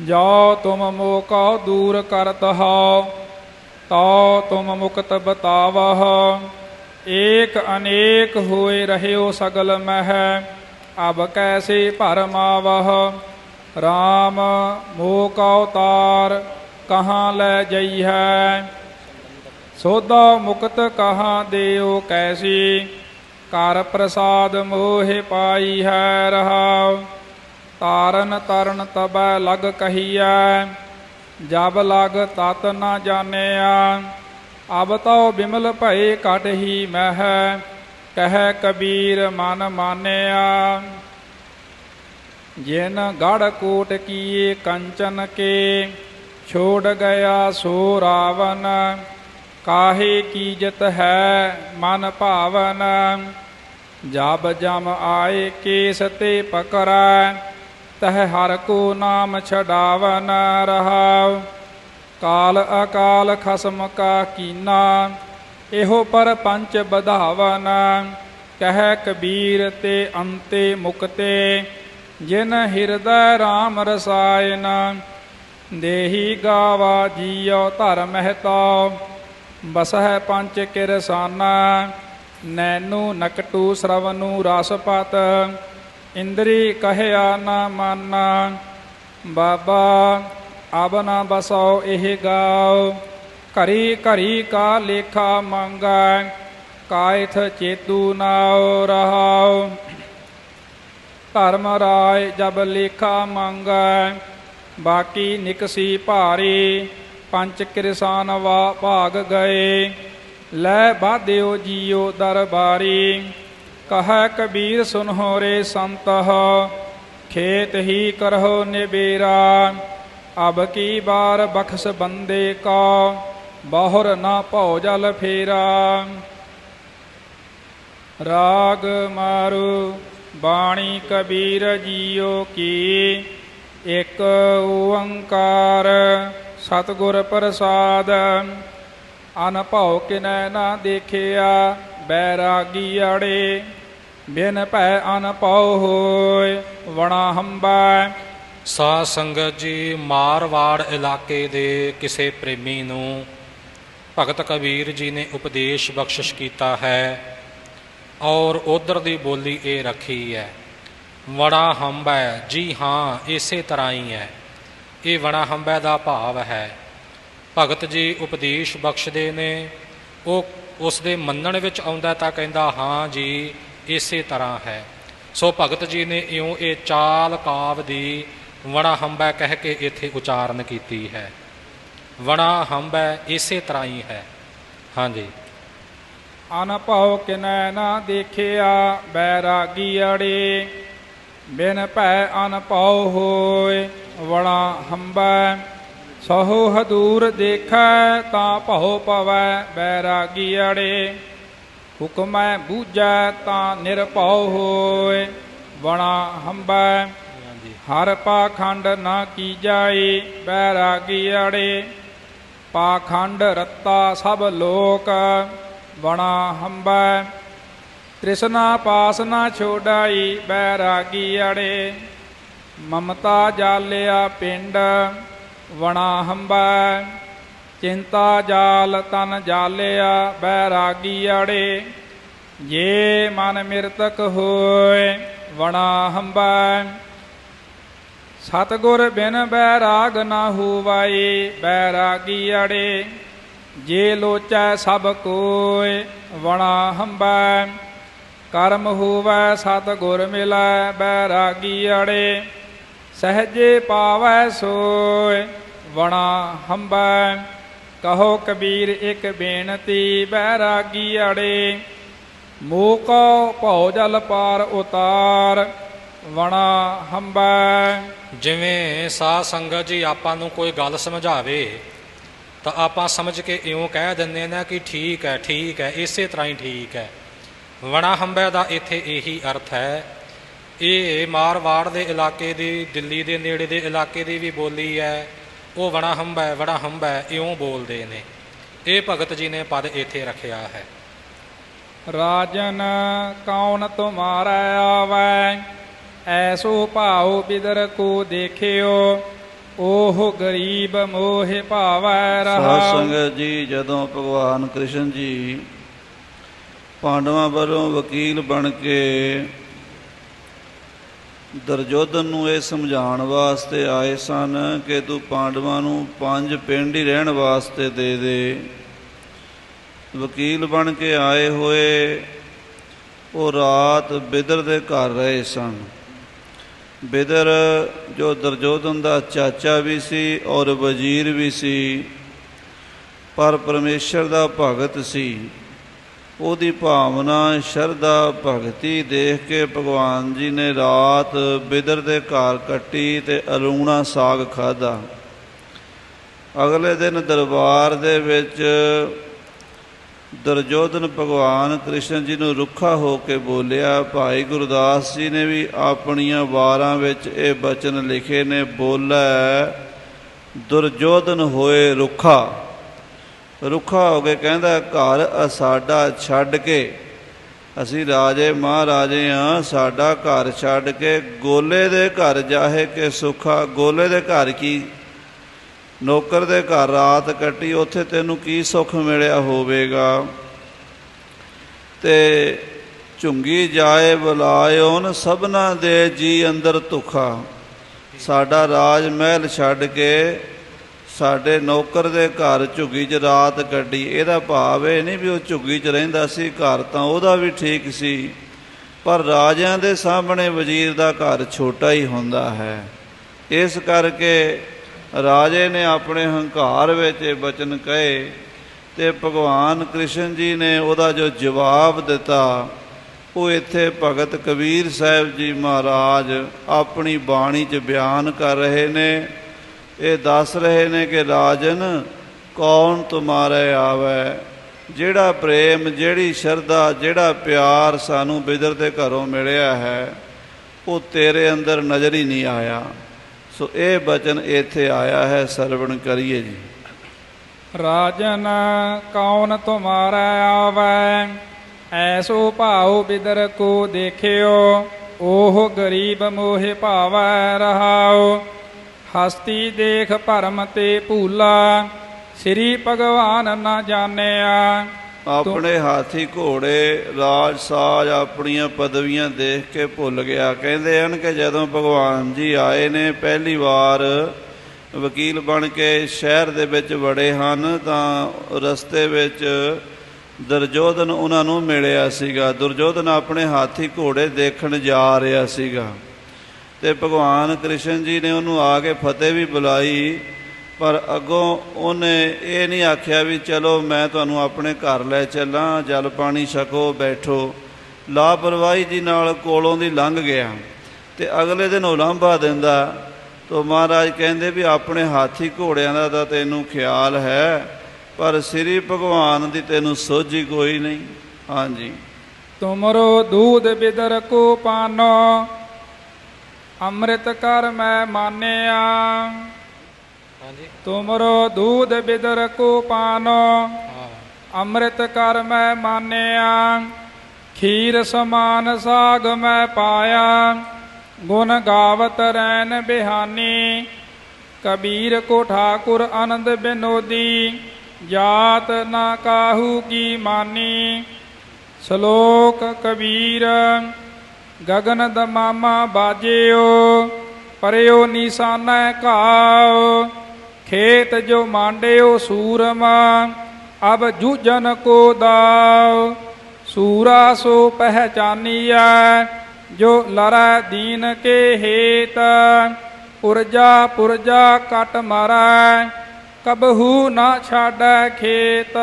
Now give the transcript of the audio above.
ਜੋ ਤੁਮ ਮੋਕੋ ਦੂਰ ਕਰਤ ਹੋ ਤੋ ਤੁਮ ਮੁਕਤ ਬਤਾਵਹ। ਏਕ ਅਨੇਕ ਹੋਏ ਰਹਿਓ ਸਗਲ ਮਹਿ, ਅਬ ਕੈਸੇ ਭਰਮਾਵਹ। RAM ਮੋਹ ਕਾ ਅਵਤਾਰ ਕਹਾਂ ਲੈ ਜਈ ਹੈ? ਸੋਦਾ ਮੁਕਤ ਕਹਾਂ ਦੇਓ ਕੈਸੀ? ਕਰ ਪ੍ਰਸਾਦ ਮੋਹਿ ਪਾਈ ਹੈ ਰਹਾਉ। ਤਾਰਨ ਤਰਨ ਤਬੈ ਲਗ ਕਹੀਐ, ਜਬ ਲਗ ਤਤ ਨਾ ਜਾਣਿਆ, ਅਬ ਤਉ ਬਿਮਲ ਭਏ ਘਟ ਹੀ ਮਹਿ, ਕਹਿ ਕਬੀਰ ਮਨ ਮਾਨਿਆ। ਜਿਨ ਗੜ ਕੋਟ ਕੀਏ ਕੰਚਨ ਕੇ, ਛੋੜ ਗਿਆ ਸੋ ਰਾਵਨ, ਕਾਹੇ ਕੀਜਤ ਹੈ ਮਨ ਭਾਵਨ, ਜਬ ਜਮ ਆਏ ਕੇਸ ਤੇ ਪਕਰੈ ਤਹ ਹਰ ਕੋ ਨਾਮ ਛਡਾਵਨ ਰਹਾਉ। ਕਾਲ ਅਕਾਲ ਖਸਮ ਕਾ ਕੀਨਾ, ਇਹੋ ਪਰ ਪੰਚ ਬਧਾਵਨ। ਕਹਿ ਕਬੀਰ ਤੇ ਅੰਤੇ ਮੁਕਤੇ, ਜਿਨ ਹਿਰਦੈ RAM ਰਸਾਇਨ ਦੇਹੀ ਗਾਵਾ ਜੀਉ ਧਰ ਮਹਿਤਾ ਬਸਹਿ ਪੰਚ ਕਿਰਸਾਨਾ। ਨੈਨੂ ਨਕਟੂ ਸ਼ਰਵਨੂ ਰਸਪਤ। ਇੰਦਰੀ ਕਹਿਆ ਨਾ ਮਾਨਾ, ਬਾਬਾ ਅਬ ਨਾ ਬਸੋ ਇਹ ਗਾਓ। ਘਰੀ ਘਰੀ ਕਾ ਲੇਖਾ ਮੰਗੈ, ਕਾਇਥ ਚੇਤੂ ਨਾਉ ਰਹਾਉ। ਧਰਮ ਰਾਏ ਜਬ ਲੇਖਾ ਮੰਗੈ, ਬਾਕੀ ਨਿਕਸੀ ਭਾਰੀ ਪੰਜ ਕਿਰਸਾਨ ਵਾ ਭਾਗ ਗਏ। ਲੈ ਬਾਧਿਓ ਜੀਓ ਦਰਬਾਰੀ। ਕਹੈ ਕਬੀਰ ਸੁਨਹੁ ਰੇ ਸੰਤਹ, ਖੇਤ ਹੀ ਕਰਹੁ ਨਿਬੇਰਾ, ਅਬ ਕੀ ਬਾਰ ਬਖਸ਼ ਬੰਦੇ ਕਾ, ਬਾਹਰ ਨਾ ਭਉ ਜਲ ਫੇਰਾ। ਰਾਗ ਮਾਰੂ ਬਾਣੀ ਕਬੀਰ ਜੀਓ ਕੀ, ਇਕ ਓੰਕਾਰ ਸਤਿਗੁਰ ਪ੍ਰਸਾਦ। ਅਨਭਉ ਕਿਨੈ ਨਾ ਦੇਖਿਆ, ਬੈਰਾਗੀ ਅੜੇ ਬਿਨ ਭੈ ਅਨਭਉ ਹੋਇ ਵਣਾ ਹੰਬੈ। ਸਾ ਸੰਗਤ ਜੀ, ਮਾਰਵਾੜ ਇਲਾਕੇ ਦੇ ਕਿਸੇ ਪ੍ਰੇਮੀ ਨੂੰ ਭਗਤ ਕਬੀਰ ਜੀ ਨੇ ਉਪਦੇਸ਼ ਬਖਸ਼ਿਸ਼ ਕੀਤਾ ਹੈ, ਔਰ ਉਧਰ ਦੀ ਬੋਲੀ ਇਹ ਰੱਖੀ ਹੈ ਵੜਾ ਹੰਬੈ, ਜੀ ਹਾਂ, ਇਸੇ ਤਰ੍ਹਾਂ ਹੀ ਹੈ। ਇਹ ਵੜਾ ਹੰਬੈ ਦਾ ਭਾਵ ਹੈ। ਭਗਤ ਜੀ ਉਪਦੇਸ਼ ਬਖਸ਼ਦੇ ਨੇ, ਉਹ ਉਸ ਦੇ ਮੰਨਣ ਵਿੱਚ ਆਉਂਦਾ ਤਾਂ ਕਹਿੰਦਾ, ਹਾਂ ਜੀ ਇਸੇ ਤਰ੍ਹਾਂ ਹੈ। ਸੋ ਭਗਤ ਜੀ ਨੇ ਇਉਂ ਇਹ ਚਾਲ ਕਾਵ ਦੀ ਵਣਾ ਹੰਬੈ ਕਹਿ ਕੇ ਇੱਥੇ ਉਚਾਰਨ ਕੀਤੀ ਹੈ। ਵਣਾ ਹੰਬੈ ਇਸੇ ਤਰ੍ਹਾਂ ਹੀ ਹੈ। ਹਾਂਜੀ। ਅਨਭਉ ਕਿਨੈ ਨਾ ਦੇਖਿਆ ਬੈਰਾਗੀ ਅੜੇ, ਬਿਨ ਭੈ ਅਨਭਉ ਹੋਏ ਵਣਾ ਹੰਬੈ ਸਹੁ ਹਦੂਰ ਦੇਖੈ ਤਾਂ ਭਉ ਪਵੈ ਬੈਰਾਗੀ ਅੜੇ। ਹੁਕਮੈ ਬੂਝੈ ਤਾਂ ਨਿਰਭਉ ਹੋਇ ਵਣਾ ਹੰਬੈ। ਹਰ ਪਾਖੰਡ ਨਾ ਕੀ ਜਾਏ ਬੈਰਾਗੀ ਅੜੇ। ਪਾਖੰਡ ਰੱਤਾ ਸਭ ਲੋਕ ਬਣਾ ਹੰਬੈ। ਤ੍ਰਿਸ਼ਨਾ ਪਾਸ ਨਾ ਛੋਡਾਈ ਬੈਰਾਗੀ ਅੜੇ। ਮਮਤਾ ਜਾਲਿਆ ਪਿੰਡ ਵਣਾ ਹੰਬੈ। ਚਿੰਤਾ ਜਾਲ ਤਨ ਜਾਲਿਆ, ਬੈਰਾਗੀ ਅੜੇ। ਜੇ ਮਨ ਮਿਰਤਕ ਹੋਏ, ਵਣਾ ਹੰਬੈ। ਸਤਗੁਰ ਬਿਨ ਬੈਰਾਗ ਨਾ ਹੋਵਾਈ ਬੈਰਾਗੀ ਅੜੇ। ਜੇ ਲੋਚੈ ਸਭ ਕੋਇ ਵਣਾ ਹੰਬੈ। ਕਰਮ ਹੋਵੈ, ਸਤਗੁਰ ਮਿਲੈ, ਬੈਰਾਗੀ ਅੜੇ। ਸਹਜੇ ਪਾਵੈ ਸੋਏ, ਵਣਾ ਹੰਬੈ। ਕਹੋ ਕਬੀਰ ਇੱਕ ਬੇਨਤੀ, ਬੈਰਾਗੀ ਅੜੇ। ਮੋਕੋ ਭਉ ਜਲ ਪਾਰ ਉਤਾਰ, ਵਣਾ ਹੰਬੈ। ਜਿਵੇਂ ਸਾਧ ਸੰਗਤ ਜੀ ਆਪਾਂ ਨੂੰ ਕੋਈ ਗੱਲ ਸਮਝਾਵੇ, ਤਾਂ ਆਪਾਂ ਸਮਝ ਕੇ ਇਉਂ ਕਹਿ ਦਿੰਦੇ ਨੇ ਕਿ ਠੀਕ ਹੈ ਠੀਕ ਹੈ, ਇਸੇ ਤਰ੍ਹਾਂ ਹੀ ਠੀਕ ਹੈ। ਵਣਾ ਹੰਬੈ ਦਾ ਇੱਥੇ ਇਹੀ ਅਰਥ ਹੈ। ਇਹ ਮਾਰਵਾੜ ਦੇ ਇਲਾਕੇ ਦੀ, ਦਿੱਲੀ ਦੇ ਨੇੜੇ ਦੇ ਇਲਾਕੇ ਦੀ ਵੀ ਬੋਲੀ ਹੈ। ਉਹ ਵਣਾ ਹੰਬੈ ਵੜਾ ਹੰਬੈ ਇਉਂ ਬੋਲਦੇ ਨੇ। ਇਹ ਭਗਤ ਜੀ ਨੇ ਪਦ ਇੱਥੇ ਰੱਖਿਆ ਹੈ। ਰਾਜਨ ਕੌਣ ਤੁਮਾਰਾ ਆਵੈ? ਐਸੋ ਭਾਉ ਬਿਦਰ ਕੋ ਦੇਖਿਓ ਓਹ ਗਰੀਬ ਮੋਹਿ ਭਾਵੈ ਸਾਧ ਰਹਾ ਸੰਗਤ ਜੀ ਜਦੋਂ ਭਗਵਾਨ ਕ੍ਰਿਸ਼ਨ ਜੀ ਪਾਂਡਵਾਂ ਵੱਲੋਂ ਵਕੀਲ ਬਣ ਕੇ ਦਰਜੋਧਨ ਨੂੰ ਇਹ ਸਮਝਾਉਣ ਵਾਸਤੇ ਆਏ ਸਨ ਕਿ ਤੂੰ ਪਾਂਡਵਾਂ ਨੂੰ ਪੰਜ ਪਿੰਡ ਹੀ ਰਹਿਣ ਵਾਸਤੇ ਦੇ ਦੇ। ਵਕੀਲ ਬਣ ਕੇ ਆਏ ਹੋਏ ਉਹ ਰਾਤ ਬਿਦਰ ਦੇ ਘਰ ਰਹੇ ਸਨ। ਬਿਦਰ, ਜੋ ਦਰਜੋਧਨ ਦਾ ਚਾਚਾ ਵੀ ਸੀ ਔਰ ਵਜ਼ੀਰ ਵੀ ਸੀ, ਪਰ ਪਰਮੇਸ਼ਰ ਦਾ ਭਗਤ ਸੀ। ਉਹਦੀ ਭਾਵਨਾ, ਸ਼ਰਧਾ, ਭਗਤੀ ਦੇਖ ਕੇ ਭਗਵਾਨ ਜੀ ਨੇ ਰਾਤ ਬਿਦਰ ਦੇ ਘਰ ਕੱਟੀ ਤੇ ਅਲੂਣਾ ਸਾਗ ਖਾਦਾ ਅਗਲੇ ਦਿਨ ਦਰਬਾਰ ਦੇ ਵਿੱਚ ਦਰਜੋਧਨ ਭਗਵਾਨ ਕ੍ਰਿਸ਼ਨ ਜੀ ਨੂੰ ਰੁੱਖਾ ਹੋ ਕੇ ਬੋਲਿਆ, ਭਾਈ ਗੁਰਦਾਸ ਜੀ ਨੇ ਵੀ ਆਪਣੀਆਂ ਵਾਰਾਂ ਵਿੱਚ ਇਹ ਬਚਨ ਲਿਖੇ ਨੇ, ਬੋਲੇ ਦੁਰਜੋਧਨ ਹੋਏ ਰੁੱਖਾ। ਰੁੱਖਾ ਹੋ ਕੇ ਕਹਿੰਦਾ, ਘਰ ਅ ਸਾਡਾ ਛੱਡ ਕੇ। ਅਸੀਂ ਰਾਜੇ ਮਹਾਰਾਜੇ ਆ ਸਾਡਾ ਘਰ ਛੱਡ ਕੇ। ਗੋਲੇ ਦੇ ਘਰ ਜਾਹੇ ਕੇ ਸੁਖਾ, ਗੋਲੇ ਦੇ ਘਰ ਕੀ? ਨੌਕਰ ਦੇ ਘਰ ਰਾਤ ਕੱਟੀ, ਉੱਥੇ ਤੈਨੂੰ ਕੀ ਸੁੱਖ ਮਿਲਿਆ ਹੋਵੇਗਾ? ਤੇ ਝੁੰਗੀ ਜਾਏ ਬੁਲਾਇਓਨ, ਸਭਨਾ ਦੇ ਜੀ ਅੰਦਰ ਧੁਖਾ। ਸਾਡਾ ਰਾਜ ਮਹਿਲ ਛੱਡ ਕੇ ਸਾਡੇ ਨੌਕਰ ਦੇ ਘਰ ਝੁੱਗੀ 'ਚ ਰਾਤ ਕੱਢੀ, ਇਹਦਾ ਭਾਵ ਇਹ ਨਹੀਂ ਵੀ ਉਹ ਝੁੱਗੀ 'ਚ ਰਹਿੰਦਾ ਸੀ, ਘਰ ਤਾਂ ਉਹਦਾ ਵੀ ਠੀਕ ਸੀ, ਪਰ ਰਾਜਿਆਂ ਦੇ ਸਾਹਮਣੇ ਵਜ਼ੀਰ ਦਾ ਘਰ ਛੋਟਾ ਹੀ ਹੁੰਦਾ ਹੈ। ਇਸ ਕਰਕੇ ਰਾਜੇ ਨੇ ਆਪਣੇ ਹੰਕਾਰ ਵਿੱਚ ਇਹ ਬਚਨ ਕਹੇ ਤੇ ਭਗਵਾਨ ਕ੍ਰਿਸ਼ਨ ਜੀ ਨੇ ਉਹਦਾ ਜੋ ਜਵਾਬ ਦਿੱਤਾ, ਉਹ ਇੱਥੇ ਭਗਤ ਕਬੀਰ ਸਾਹਿਬ ਜੀ ਮਹਾਰਾਜ ਆਪਣੀ ਬਾਣੀ 'ਚ ਬਿਆਨ ਕਰ ਰਹੇ ਨੇ। ਇਹ ਦੱਸ ਰਹੇ ਨੇ ਕਿ ਰਾਜਨ, ਕੌਣ ਤੁਮਾਰੇ ਆਵੇ? ਜਿਹੜਾ ਪ੍ਰੇਮ, ਜਿਹੜੀ ਸ਼ਰਧਾ, ਜਿਹੜਾ ਪਿਆਰ ਸਾਨੂੰ ਬਿਦਰ ਦੇ ਘਰੋਂ ਮਿਲਿਆ ਹੈ, ਉਹ ਤੇਰੇ ਅੰਦਰ ਨਜ਼ਰ ਹੀ ਨਹੀਂ ਆਇਆ। ਸੋ ਇਹ ਬਚਨ ਇੱਥੇ ਆਇਆ ਹੈ, ਸਰਵਣ ਕਰੀਏ ਜੀ। ਰਾਜਨ, ਕੌਣ ਤੁਮਾਰਾ ਆਵੈ? ਐਸੋ ਭਾਉ ਬਿਦਰ ਕੋ ਦੇਖਿਓ ਉਹ ਗਰੀਬ ਮੋਹਿ ਭਾਵੈ ਰਹਾਓ ਹਸਤੀ ਦੇਖ ਭਰਮ ਤੇ ਭੂਲਾ ਸ੍ਰੀ ਭਗਵਾਨ ਨਾ ਜਾਣਿਆ। ਆਪਣੇ ਹਾਥੀ ਘੋੜੇ ਰਾਜ ਸਾਜ ਆਪਣੀਆਂ ਪਦਵੀਆਂ ਦੇਖ ਕੇ ਭੁੱਲ ਗਿਆ। ਕਹਿੰਦੇ ਹਨ ਕਿ ਜਦੋਂ ਭਗਵਾਨ ਜੀ ਆਏ ਨੇ ਪਹਿਲੀ ਵਾਰ ਵਕੀਲ ਬਣ ਕੇ ਸ਼ਹਿਰ ਦੇ ਵਿੱਚ ਵੜੇ ਹਨ ਤਾਂ ਰਸਤੇ ਵਿੱਚ ਦੁਰਜੋਧਨ ਉਹਨਾਂ ਨੂੰ ਮਿਲਿਆ ਸੀਗਾ। ਦੁਰਜੋਧਨ ਆਪਣੇ ਹਾਥੀ ਘੋੜੇ ਦੇਖਣ ਜਾ ਰਿਹਾ ਸੀਗਾ। ਤੇ ਭਗਵਾਨ ਕ੍ਰਿਸ਼ਨ ਜੀ ਨੇ ਉਹਨੂੰ ਆ ਕੇ ਫਤਿਹ ਵੀ ਬੁਲਾਈ, ਪਰ ਅੱਗੋਂ ਉਹਨੇ ਇਹ ਨਹੀਂ ਆਖਿਆ ਵੀ ਚਲੋ ਮੈਂ ਤੁਹਾਨੂੰ ਆਪਣੇ ਘਰ ਲੈ ਚੱਲਾਂ, ਜਲ ਪਾਣੀ ਛਕੋ, ਬੈਠੋ। ਲਾਪਰਵਾਹੀ ਜੀ ਨਾਲ ਕੋਲੋਂ ਦੀ ਲੰਘ ਗਿਆ ਤੇ ਅਗਲੇ ਦਿਨ ਉਲਾਂਭਾ ਦਿੰਦਾ। ਤੋ ਮਹਾਰਾਜ ਕਹਿੰਦੇ ਵੀ ਆਪਣੇ ਹਾਥੀ ਘੋੜਿਆਂ ਦਾ ਤਾਂ ਤੈਨੂੰ ਖਿਆਲ ਹੈ, ਪਰ ਸ੍ਰੀ ਭਗਵਾਨ ਦੀ ਤੈਨੂੰ ਸੋਝੀ ਕੋਈ ਨਹੀਂ। ਹਾਂਜੀ। ਤੁਮਰੋ ਦੂਧ ਬਿਦਰ ਕੋ ਪਾਨੋ ਅੰਮ੍ਰਿਤ ਕਰ ਮੈਂ ਮਾਨਿਆ। ਹਾਂਜੀ। ਤੁਮਰੋ ਦੂਧ ਬਿਦਰ ਕੋ ਪਾਨੋ। ਅੰਮ੍ਰਿਤ ਕਰ ਮੈਂ ਮਾਨਿਆ। ਖੀਰ ਸਮਾਨ ਸਾਗ ਮੈਂ ਪਾਇਆ। ਗੁਣ ਗਾਵਤ ਰੈਨ ਬਿਹਾਨੀ। ਕਬੀਰ ਕੋ ਠਾਕੁਰ ਆਨੰਦ ਬਿਨੋਦੀ। ਜਾਤ ਨਾ ਕਾਹੂ ਕੀ ਮਾਨੀ। ਸ਼ਲੋਕ ਕਬੀਰ ਗਗਨ ਦਮਾਮਾ ਬਾਜਿਓ, ਪਰਿਓ ਨਿਸ਼ਾਨੈ ਘਾਉ ਖੇਤ ਜੋ ਮਾਂਡਿਓ ਸੂਰਮਾ, ਅਬ ਜੂਜਨ ਕੋ ਦਾਉ ਸੂਰਾ ਸੋ ਪਹਿਚਾਨੀਐ, ਜੋ ਲਰੈ ਦੀਨ ਕੇ ਹੇਤ। ਪੁਰਜਾ ਪੁਰਜਾ ਕਟ ਮਰੈ, ਕਬਹੂ ਨਾ ਛਾੜੈ ਖੇਤ।